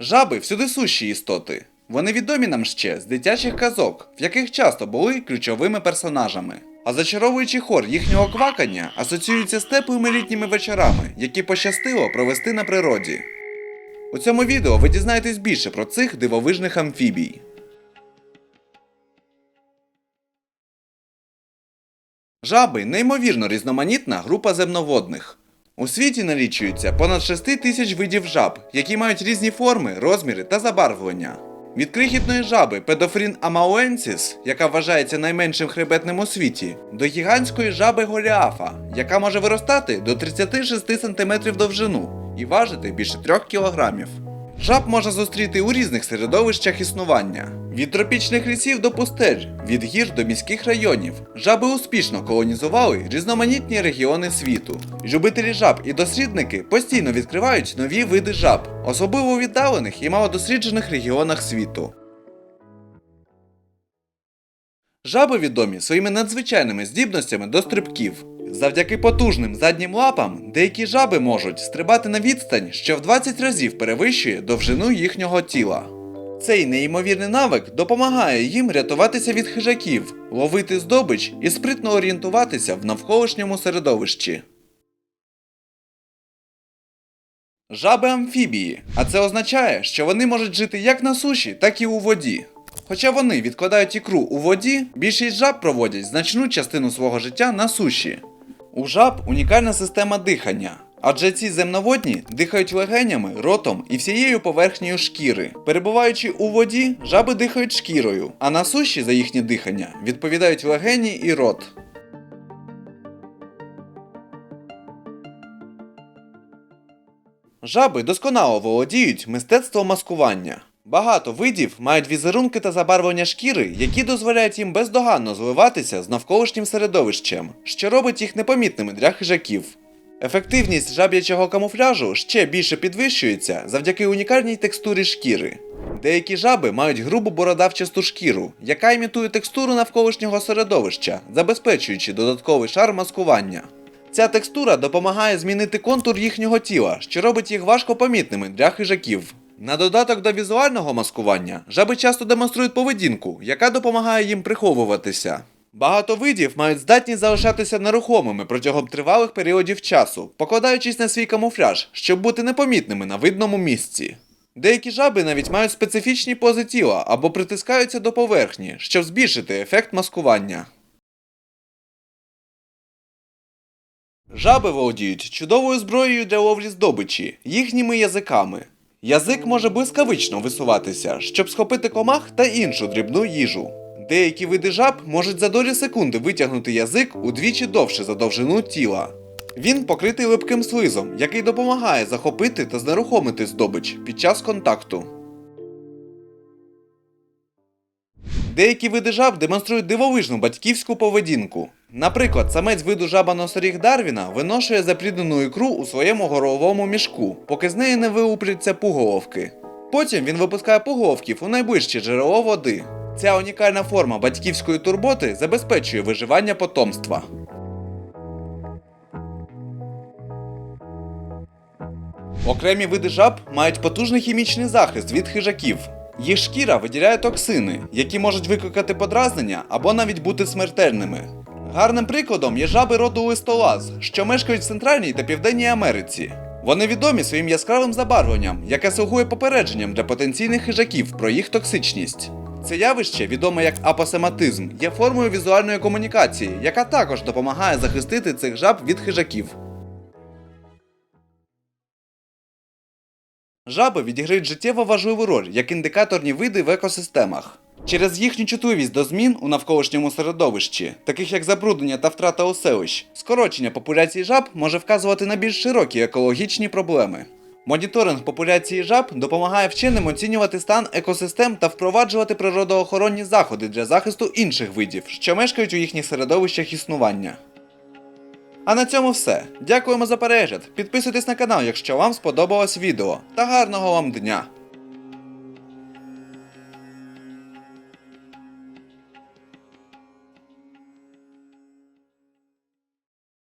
Жаби всюди сущі істоти. Вони відомі нам ще з дитячих казок, в яких часто були ключовими персонажами. А зачаровуючий хор їхнього квакання асоціюється з теплими літніми вечорами, які пощастило провести на природі. У цьому відео ви дізнаєтесь більше про цих дивовижних амфібій. Жаби неймовірно різноманітна група земноводних. У світі налічується понад 6 тисяч видів жаб, які мають різні форми, розміри та забарвлення. Від крихітної жаби Педофрін амауенсіс, яка вважається найменшим хребетним у світі, до гігантської жаби Голіафа, яка може виростати до 36 см довжину і важити більше 3 кг. Жаб можна зустріти у різних середовищах існування: від тропічних лісів до пустель, від гір до міських районів. Жаби успішно колонізували різноманітні регіони світу. Любителі жаб і дослідники постійно відкривають нові види жаб, особливо у віддалених і малодосліджених регіонах світу. Жаби відомі своїми надзвичайними здібностями до стрибків. Завдяки потужним заднім лапам деякі жаби можуть стрибати на відстань, що в 20 разів перевищує довжину їхнього тіла. Цей неймовірний навик допомагає їм рятуватися від хижаків, ловити здобич і спритно орієнтуватися в навколишньому середовищі. Жаби амфібії, а це означає, що вони можуть жити як на суші, так і у воді. Хоча вони відкладають ікру у воді, більшість жаб проводять значну частину свого життя на суші. У жаб унікальна система дихання, адже ці земноводні дихають легенями, ротом і всією поверхнею шкіри. Перебуваючи у воді, жаби дихають шкірою, а на суші за їхнє дихання відповідають легені і рот. Жаби досконало володіють мистецтвом маскування. Багато видів мають візерунки та забарвлення шкіри, які дозволяють їм бездоганно зливатися з навколишнім середовищем, що робить їх непомітними для хижаків. Ефективність жаб'ячого камуфляжу ще більше підвищується завдяки унікальній текстурі шкіри. Деякі жаби мають грубу бородавчасту шкіру, яка імітує текстуру навколишнього середовища, забезпечуючи додатковий шар маскування. Ця текстура допомагає змінити контур їхнього тіла, що робить їх важко помітними для хижаків. На додаток до візуального маскування, жаби часто демонструють поведінку, яка допомагає їм приховуватися. Багато видів мають здатність залишатися нерухомими протягом тривалих періодів часу, покладаючись на свій камуфляж, щоб бути непомітними на видному місці. Деякі жаби навіть мають специфічні пози тіла або притискаються до поверхні, щоб збільшити ефект маскування. Жаби володіють чудовою зброєю для ловлі здобичі, їхніми язиками. Язик може блискавично висуватися, щоб схопити комах та іншу дрібну їжу. Деякі види жаб можуть за долі секунди витягнути язик удвічі довше за довжину тіла. Він покритий липким слизом, який допомагає захопити та знерухомити здобич під час контакту. Деякі види жаб демонструють дивовижну батьківську поведінку. Наприклад, самець виду жаба носоріг Дарвіна виношує запліднену ікру у своєму горловому мішку, поки з неї не вилупляться пуголовки. Потім він випускає пуголовків у найближче джерело води. Ця унікальна форма батьківської турботи забезпечує виживання потомства. Окремі види жаб мають потужний хімічний захист від хижаків. Їх шкіра виділяє токсини, які можуть викликати подразнення або навіть бути смертельними. Гарним прикладом є жаби роду листолаз, що мешкають в Центральній та Південній Америці. Вони відомі своїм яскравим забарвленням, яке слугує попередженням для потенційних хижаків про їх токсичність. Це явище, відоме як апосематизм, є формою візуальної комунікації, яка також допомагає захистити цих жаб від хижаків. Жаби відіграють життєво важливу роль як індикаторні види в екосистемах. Через їхню чутливість до змін у навколишньому середовищі, таких як забруднення та втрата оселищ, скорочення популяції жаб може вказувати на більш широкі екологічні проблеми. Моніторинг популяції жаб допомагає вченим оцінювати стан екосистем та впроваджувати природоохоронні заходи для захисту інших видів, що мешкають у їхніх середовищах існування. А на цьому все. Дякуємо за перегляд. Підписуйтесь на канал, якщо вам сподобалось відео. Та гарного вам дня!